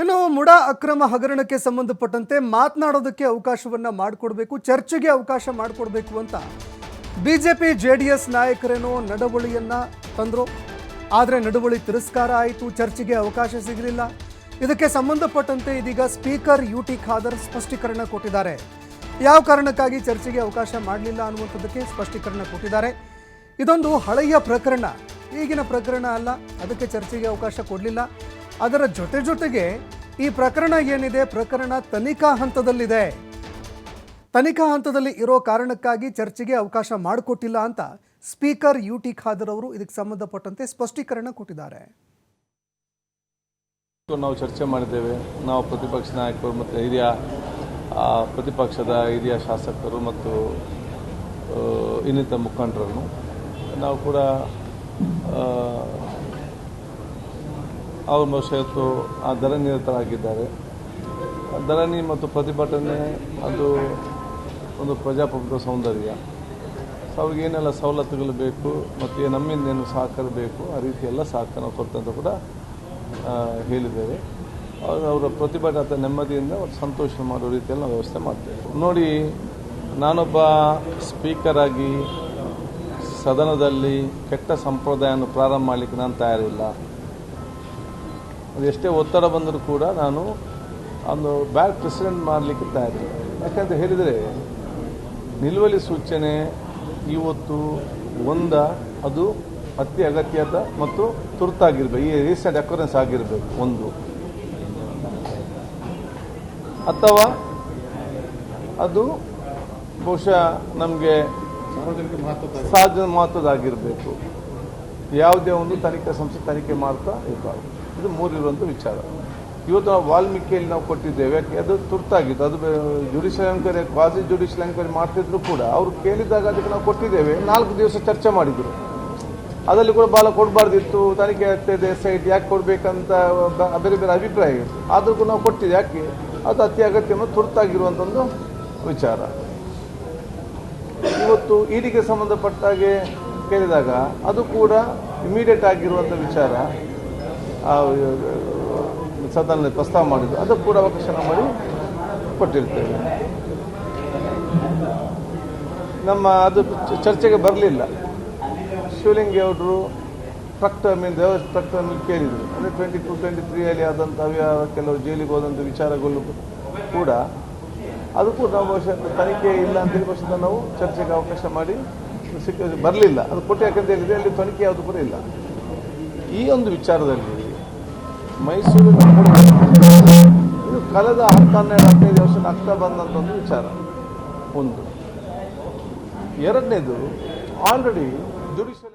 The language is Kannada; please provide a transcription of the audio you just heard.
ಇನ್ನು ಮುಡಾ ಅಕ್ರಮ ಹಗರಣಕ್ಕೆ ಸಂಬಂಧಪಟ್ಟಂತೆ ಮಾತನಾಡೋದಕ್ಕೆ ಅವಕಾಶವನ್ನ ಮಾಡಿಕೊಡ್ಬೇಕು, ಚರ್ಚೆಗೆ ಅವಕಾಶ ಮಾಡಿಕೊಡ್ಬೇಕು ಅಂತ ಬಿಜೆಪಿ ಜೆ ಡಿ ಎಸ್ ನಾಯಕರೇನೋ ನಡವಳಿಯನ್ನ ತಂದ್ರು. ಆದರೆ ನಡವಳಿ ತಿರಸ್ಕಾರ ಆಯಿತು, ಚರ್ಚೆಗೆ ಅವಕಾಶ ಸಿಗಲಿಲ್ಲ. ಇದಕ್ಕೆ ಸಂಬಂಧಪಟ್ಟಂತೆ ಇದೀಗ ಸ್ಪೀಕರ್ ಯು ಟಿ ಖಾದರ್ ಸ್ಪಷ್ಟೀಕರಣ ಕೊಟ್ಟಿದ್ದಾರೆ. ಯಾವ ಕಾರಣಕ್ಕಾಗಿ ಚರ್ಚೆಗೆ ಅವಕಾಶ ಮಾಡಲಿಲ್ಲ ಅನ್ನುವಂಥದ್ದಕ್ಕೆ ಸ್ಪಷ್ಟೀಕರಣ ಕೊಟ್ಟಿದ್ದಾರೆ. ಇದೊಂದು ಹಳೆಯ ಪ್ರಕರಣ. ಈಗಿನ ಪ್ರಕರಣ ಅಲ್ಲ, ಅದಕ್ಕೆ ಚರ್ಚೆಗೆ ಅವಕಾಶ ಕೊಡಲಿಲ್ಲ. ಅದರ ಜೊತೆ ಜೊತೆಗೆ ಈ ಪ್ರಕರಣ ಏನಿದೆ, ಪ್ರಕರಣ ತನಿಖಾ ಹಂತದಲ್ಲಿದೆ. ತನಿಖಾ ಹಂತದಲ್ಲಿ ಇರೋ ಕಾರಣಕ್ಕಾಗಿ ಚರ್ಚೆಗೆ ಅವಕಾಶ ಮಾಡಿಕೊಟ್ಟಿಲ್ಲ ಅಂತ ಸ್ಪೀಕರ್ ಯು ಟಿ ಖಾದರ್ ಅವರು ಇದಕ್ಕೆ ಸಂಬಂಧಪಟ್ಟಂತೆ ಸ್ಪಷ್ಟೀಕರಣ ಕೊಟ್ಟಿದ್ದಾರೆ. ನಾವು ಚರ್ಚೆ ಮಾಡಿದ್ದೇವೆ. ನಾವು ಪ್ರತಿಪಕ್ಷ ನಾಯಕರು ಮತ್ತು ಹಿರಿಯ ಪ್ರತಿಪಕ್ಷದ ಹಿರಿಯ ಶಾಸಕರು ಮತ್ತು ಇನ್ನಿತರ ಮುಖಂಡರನ್ನು ನಾವು ಕೂಡ ಆ, ಅವರು ಬಹುಶಃ ಇವತ್ತು ಆ ದರ ನಿರತರಾಗಿದ್ದಾರೆ. ಧರಣಿ ಮತ್ತು ಪ್ರತಿಭಟನೆ ಅದು ಒಂದು ಪ್ರಜಾಪ್ರಭುತ್ವ ಸೌಂದರ್ಯ. ಸೊ ಅವ್ರಿಗೇನೆಲ್ಲ ಸವಲತ್ತುಗಳು ಬೇಕು ಮತ್ತು ನಮ್ಮಿಂದ ಏನು ಸಹಕಾರ ಬೇಕು ಆ ರೀತಿ ಎಲ್ಲ ಸಹಕಾರ ನಾವು ಕೂಡ ಹೇಳಿದ್ದೇವೆ. ಅವರು ಅವರ ಪ್ರತಿಭಟನೆ ನೆಮ್ಮದಿಯಿಂದ ಅವ್ರು ಸಂತೋಷ ಮಾಡೋ ರೀತಿಯಲ್ಲಿ ನಾವು ವ್ಯವಸ್ಥೆ ಮಾಡ್ತೇವೆ. ನೋಡಿ ನಾನೊಬ್ಬ ಸ್ಪೀಕರ್ ಆಗಿ ಸದನದಲ್ಲಿ ಕೆಟ್ಟ ಸಂಪ್ರದಾಯವನ್ನು ಪ್ರಾರಂಭ ಮಾಡಲಿಕ್ಕೆ ನಾನು ತಯಾರಿಲ್ಲ. ಅದು ಎಷ್ಟೇ ಒತ್ತಡ ಬಂದರೂ ಕೂಡ ನಾನು ಒಂದು ಬ್ಯಾಡ್ ಪ್ರೆಸಿಡೆಂಟ್ ಮಾಡಲಿಕ್ಕೆ ತಯಾರಿಲ್ಲ. ಯಾಕಂತ ಹೇಳಿದರೆ ನಿಲುವಳಿ ಸೂಚನೆ ಇವತ್ತು ಒಂದ ಅದು ಅತಿ ಅಗತ್ಯದ ಮತ್ತು ತುರ್ತಾಗಿರ್ಬೇಕು. ಈ ರೀಸೆಂಟ್ ಅಕ್ಯೂರೆನ್ಸ್ ಆಗಿರಬೇಕು ಒಂದು. ಅಥವಾ ಅದು ಬಹುಶಃ ನಮಗೆ ಸಾರ್ವಜನಿಕ ಮಹತ್ವದಾಗಿರಬೇಕು ಯಾವುದೇ ಒಂದು ತನಿಖಾ ಸಂಸ್ಥೆ ತನಿಖೆ ಮಾಡ್ತಾ ಇರಬಾರ್ದು. ಇದು ಮೂರಿರುವಂಥ ವಿಚಾರ. ಇವತ್ತು ನಾವು ವಾಲ್ಮೀಕಿಯಲ್ಲಿ ನಾವು ಕೊಟ್ಟಿದ್ದೇವೆ, ಯಾಕೆ ಅದು ತುರ್ತಾಗಿತ್ತು. ಅದು judicial enquiry quasi judicial enquiry ಮಾಡ್ತಿದ್ರು ಕೂಡ ಅವರು ಕೇಳಿದಾಗ ಅದಕ್ಕೆ ನಾವು ಕೊಟ್ಟಿದ್ದೇವೆ. ನಾಲ್ಕು ದಿವಸ ಚರ್ಚೆ ಮಾಡಿದರು. ಅದರಲ್ಲಿ ಕೂಡ ಬಾಲ ಕೊಡಬಾರ್ದಿತ್ತು, ತನಿಖೆ ಆಗ್ತದೆ ಸೈಟ್ ಯಾಕೆ ಕೊಡಬೇಕಂತ ಬೇರೆ ಬೇರೆ ಅಭಿಪ್ರಾಯ ಇತ್ತು. ಆದ್ರೂ ನಾವು ಕೊಟ್ಟಿದ್ದೆ ಯಾಕೆ? ಅದು ಅತಿ ಅಗತ್ಯ ತುರ್ತಾಗಿರುವಂಥ ಒಂದು ವಿಚಾರ. ಇವತ್ತು ಇಡಿಗೆ ಸಂಬಂಧಪಟ್ಟಾಗೆ ಕೇಳಿದಾಗ ಅದು ಕೂಡ ಇಮಿಡಿಯೇಟ್ ಆಗಿರುವಂಥ ವಿಚಾರ. ಸದನದಲ್ಲಿ ಪ್ರಸ್ತಾವ ಮಾಡಿದ್ದು. ಅದು ಕೂಡ ಅವಕಾಶ ಮಾಡಿ ಕೊಟ್ಟಿರ್ತೇವೆ. ನಮ್ಮ ಅದು ಚರ್ಚೆಗೆ ಬರಲಿಲ್ಲ. ಶಿವಲಿಂಗೇಗೌಡರು ಟ್ರಕ್ ಟರ್ಮಿನ ದೇವ ಟ್ರಕ್ ಟರ್ಮಿನ್ ಕೇಳಿದರು. ಅಂದರೆ ಟ್ವೆಂಟಿ ಟು ಟ್ವೆಂಟಿ ತ್ರೀಯಲ್ಲಿ ಆದಂಥ ಅವ್ಯವಹಾರ ಕೆಲವು ಜೈಲಿಗೆ ಹೋದಂಥ ವಿಚಾರಗಳು ಕೂಡ ಅದು ಕೂಡ ನಾವು ಬಹುಶಃ ತನಿಖೆ ಇಲ್ಲ ಅಂತೇಳಿ ಬಹುಶಃ ನಾವು ಚರ್ಚೆಗೆ ಅವಕಾಶ ಮಾಡಿ ಸಿಕ್ಕ, ಬರಲಿಲ್ಲ. ಅದು ಕೊಟ್ಟು ಯಾಕಂತ ಹೇಳಿದರೆ ಅಲ್ಲಿ ತನಿಖೆ ಯಾವುದು ಕೂಡ ಇಲ್ಲ. ಈ ಒಂದು ವಿಚಾರದಲ್ಲಿ ಮೈಸೂರಿನ ಇದು ಕಳೆದ ಹತ್ತು ಹನ್ನೆರಡು ಹದಿನೈದು ವರ್ಷ ಆಗ್ತಾ ಬಂದಂಥ ಒಂದು ವಿಚಾರ. ಒಂದು. ಎರಡನೇದು ಆಲ್ರೆಡಿ ಜುಡಿಷಿಯಲ್